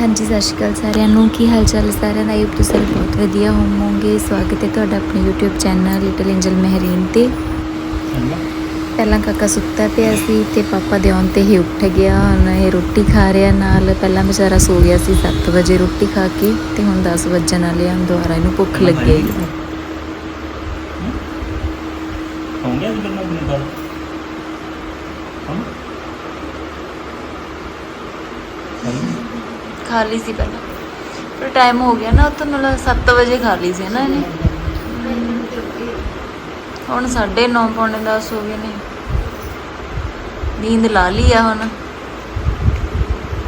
ਹਾਂਜੀ ਸਤਿ ਸ਼੍ਰੀ ਅਕਾਲ ਸਾਰਿਆਂ ਨੂੰ। ਕੀ ਹਾਲ ਚਾਲ ਹੈ ਸਾਰਿਆਂ ਦਾ? ਆਈ ਤੁਸੀਂ ਬਹੁਤ ਵਧੀਆ ਹੋਵੋਗੇ। ਸਵਾਗਤ ਹੈ ਤੁਹਾਡਾ ਆਪਣੇ YouTube channel little angel Mehreen ਤੇ। ਪਹਿਲਾਂ? ਕਾਕਾ ਸੁੱਤਾ ਪਿਆ ਸੀ ਤੇ ਪਾਪਾ ਦੇ ਆਉਣ ਤੇ ਹੀ ਉੱਠ ਗਿਆ। ਹੁਣ ਇਹ ਰੋਟੀ ਖਾ ਰਿਹਾ ਨਾਲ। ਪਹਿਲਾਂ ਵਿਚਾਰਾ ਸੋ ਗਿਆ ਸੀ 7 ਵਜੇ ਰੋਟੀ ਖਾ ਕੇ ਤੇ ਹੁਣ 10 ਵਜਣ ਵਾਲੇ ਆ ਹੁਣ ਦੁਬਾਰਾ ਇਹਨੂੰ ਭੁੱਖ ਲੱਗੇਗੀ ਹੋਂਗੇ ਅੱਜ ਕਰਨਾ ਆਪਣੇ ਖਾ ਲਈ ਸੀ ਪਹਿਲਾਂ। ਪਰ ਟਾਈਮ ਹੋ ਗਿਆ ਨਾ ਉਤੋਂ ਨਾਲ 7 ਵਜੇ ਖਾ ਲਈ ਸੀ ਨਾ ਇਹਨੇ। ਹੁਣ 9:30 ਪੌਣੇ 10 ਹੋ ਗਏ ਨੇ। ਨੀਂਦ ਲਾ ਲਈ ਆ ਹੁਣ।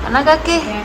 ਹਨਾ ਕਾਕੇ? ਇਹ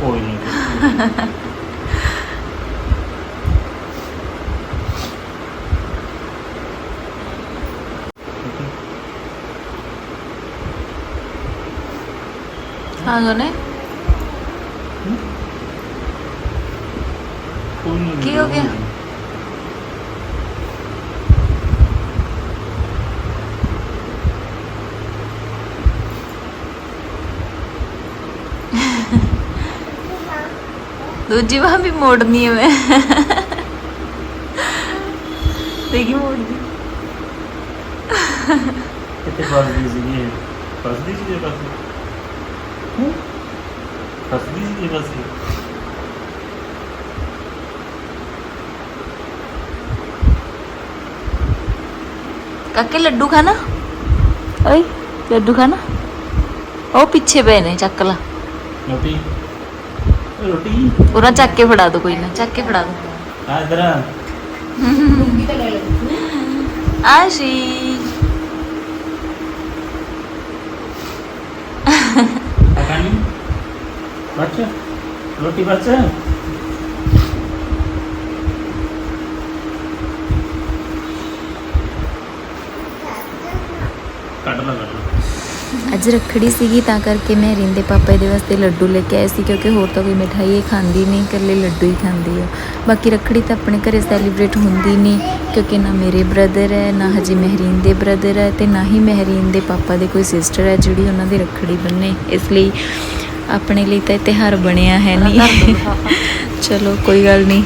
ਕੋਈ ਨਹੀਂ ਹਾਂ ਗੋਨੇ ਕੋਈ ਨਹੀਂ ਕੀ ਹੋ ਗਿਆ? ਦੂਜੀ ਵਾਰ ਵੀ ਮੋੜਨੀ ਹੈ ਮੈਂ ਦੇਖੀ ਮੋੜਦੀ ਕਿੱਥੇ ਫਸਦੀ ਸੀਗੀ ਇਹ? ਫਸਦੀ ਸੀ ਇਹ ਬਸ ਹੂੰ ਫਸਦੀ ਸੀ ਇਹ ਬਸ ਕਾਕੇ ਲੱਡੂ ਖਾਣਾ ਓਏ ਲੱਡੂ ਖਾਣਾ ਉਹ ਪਿੱਛੇ ਪਏ ਨੇ ਚੱਕ ਲਾ ਰੋਟੀ? ਉਹਨਾਂ ਚੱਕ ਕੇ ਫੜਾ ਦੋ ਕੋਈ ਨਾ ਚੱਕ ਕੇ ਫੜਾ ਦੋ। ਆ ਇਧਰ। ਆ ਆਸ਼ੀ ਖਾਣੀ ਬੱਚਾ। ਰੋਟੀ ਬੱਚਾ ਕੱਢ ਲਾ ਕੱਢ ਲਾ ਅੱਜ ਰੱਖੜੀ ਸੀਗੀ ਤਾਂ ਕਰਕੇ ਮੈਂ ਰਿੰਦੇ ਪਾਪਾ ਦੇ ਵਾਸਤੇ ਲੱਡੂ ਲੈ ਕੇ ਆਏ ਸੀ ਕਿਉਂਕਿ ਹੋਰ ਤਾਂ ਕੋਈ ਮਿਠਾਈ ਇਹ ਖਾਂਦੀ ਨਹੀਂ ਇਕੱਲੇ ਲੱਡੂ ਹੀ ਖਾਂਦੀ ਆ। ਬਾਕੀ ਰੱਖੜੀ ਤਾਂ ਆਪਣੇ ਘਰੇ ਸੈਲੀਬ੍ਰੇਟ ਹੁੰਦੀ ਨਹੀਂ ਕਿਉਂਕਿ ਨਾ ਮੇਰੇ ਬ੍ਰਦਰ ਹੈ ਨਾ ਹਜੇ ਮਹਿਰੀਨ ਦੇ ਬ੍ਰਦਰ ਹੈ ਤੇ ਨਾ ਹੀ ਮਹਿਰੀਨ ਦੇ ਪਾਪਾ ਦੇ ਕੋਈ ਸਿਸਟਰ ਹੈ ਜਿਹੜੀ ਉਹਨਾਂ ਦੀ ਰੱਖੜੀ ਬੰਨੇ। ਇਸ ਲਈ ਆਪਣੇ ਲਈ ਤਾਂ ਇਹ ਤਿਉਹਾਰ ਬਣਿਆ ਹੈ ਨਹੀਂ। ਚਲੋ ਕੋਈ ਗੱਲ ਨਹੀਂ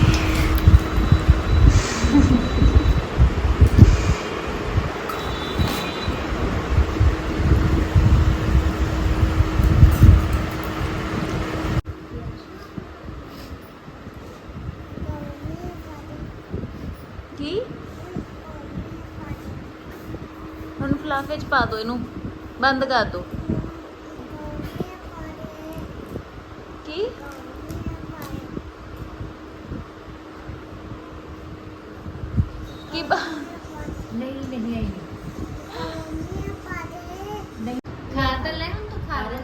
ਕੀ ਫਲਾਫੇ ਚ ਪਾ ਦੋ ਇਹਨੂੰ। ਬੰਦ ਕਰ ਦੋ। ਕੀ? ਕੀ ਨਹੀਂ ਨਹੀਂ ਆਈ ਨਹੀਂ। ਖਾ ਤਾਂ ਲੈ ਹੁਣ ਤੂੰ ਖਾ ਲੈ।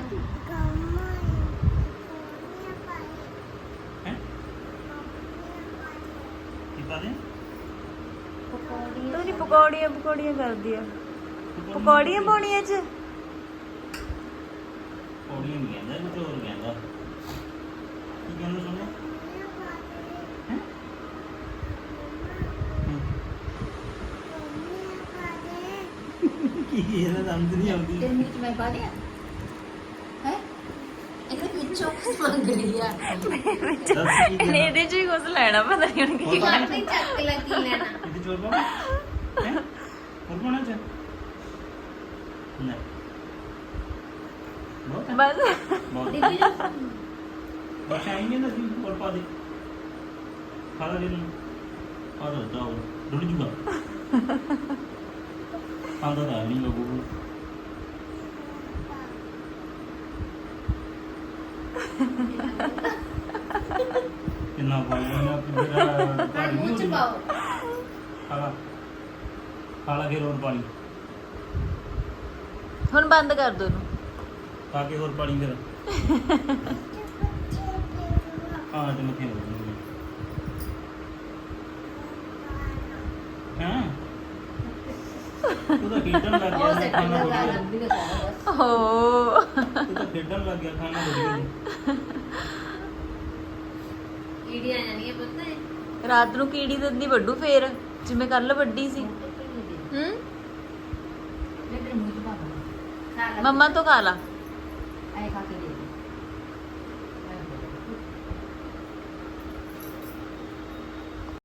ਹੈ? ਕੀ ਬਾਦੇ ਤੂੰ ਨਹੀਂ ਪਕੌੜੀਆਂ ਪਕੌੜੀਆਂ ਕਰਦੀ ਆ। ਪਕੌੜੀਆਂ ਪਾਉਣੀਆਂ ਚ ਪੌੜੀਆਂ ਨਹੀਂ ਕਹਿੰਦਾ ਇਹ ਹੋਰ ਕਹਿੰਦਾ। ਕੀ ਕਹਿੰਦਾ ਸੁਣਿਆ ਹੈ ਕੀ ਇਹਦਾ ਦੰਦ ਨਹੀਂ ਆਉਂਦੀ। ਤੇਰੇ ਵਿੱਚ ਮੈਂ ਪਾ ਦਿਆ ਹੈ? ਇਹਦੇ ਵਿੱਚੋਂ ਮੰਗ ਰਹੀ ਆ। ਦੱਸ ਕੀ ਇਹਨੇ ਇਹਦੇ ਚ ਹੀ ਕੁਝ ਲੈਣਾ ਪਤਾ ਨਹੀਂ ਹੁਣ ਕੀ ਪਾਉਣਾ? ਆਪਣੀ ਚੱਕ ਲੱਗੀ ਲੈਣਾ। ਇਹਦੇ ਚੋਰ ਪਾਉਣਾ? ਹੈ? ਹੋਰ ਪਾਉਣਾ ਚ ਨਹੀਂ ਬਹੁਤ ਹੈ ਬਸ ਬਹੁਤ ਦੀਦੀ ਜੋ ਬਸ ਆਏਂਗੇ ਨਾ ਅਸੀਂ ਹੋਰ ਪਾ ਦੇ ਖਾ ਲੈ ਨੂੰ ਆ ਦੋ ਜਾਓ ਡੁੱਲ ਜੂਗਾ ਆਂਦਾ ਤਾਂ ਨਹੀਂ ਲੱਗੂ ਕਿੰਨਾ ਪਾਉਂਦਾ ਨਾ ਮੇਰਾ ਹਾਂ ਮੂੰਹ ਚ ਪਾਓ ਹਾਂ ਖਾ ਲਾ ਫਿਰ ਹੋਰ ਪਾਣੀ ਹੁਣ ਬੰਦ ਕਰ ਦੋ ਇਹਨੂੰ। ਖਾ ਕੇ ਹੋਰ ਪਾਣੀ ਫਿਰ। ਹਾਂ ਤੇ ਮੱਥੇ ਹੋ ਹਾਂ? ਤੂੰ ਤਾਂ ਖੇਡਣ ਲੱਗ ਗਿਆ ਉਹ ਨਾ, ਸੈੱਟ ਖਾਣਾ ਲਗਾ ਰੋਟੀ ਲੰਬੀ ਦਾ ਸਾਰਾ ਬਸ ਹੋ ਤੂੰ ਤਾਂ ਖੇਡਣ ਲੱਗ ਗਿਆ ਖਾਣਾ ਰੋਟੀ ਕੀੜੀ ਆ ਜਾਣੀ ਹੈ ਪਤਾ ਹੈ ਰਾਤ ਨੂੰ ਕੀੜੀ ਦੰਦੀ ਵੱਡੂ ਫੇਰ ਜਿਵੇਂ ਕੱਲ ਵੱਡੀ ਸੀ। ਹੂੰ? ਲੈ ਤੇਰੇ ਮੂੰਹ ਚ ਪਾ ਦੇ ਖਾ ਲੈ ਮੰਮਾ ਤੋਂ ਖਾ ਲਾ ਐ ਖਾ ਕੇ ਦੇ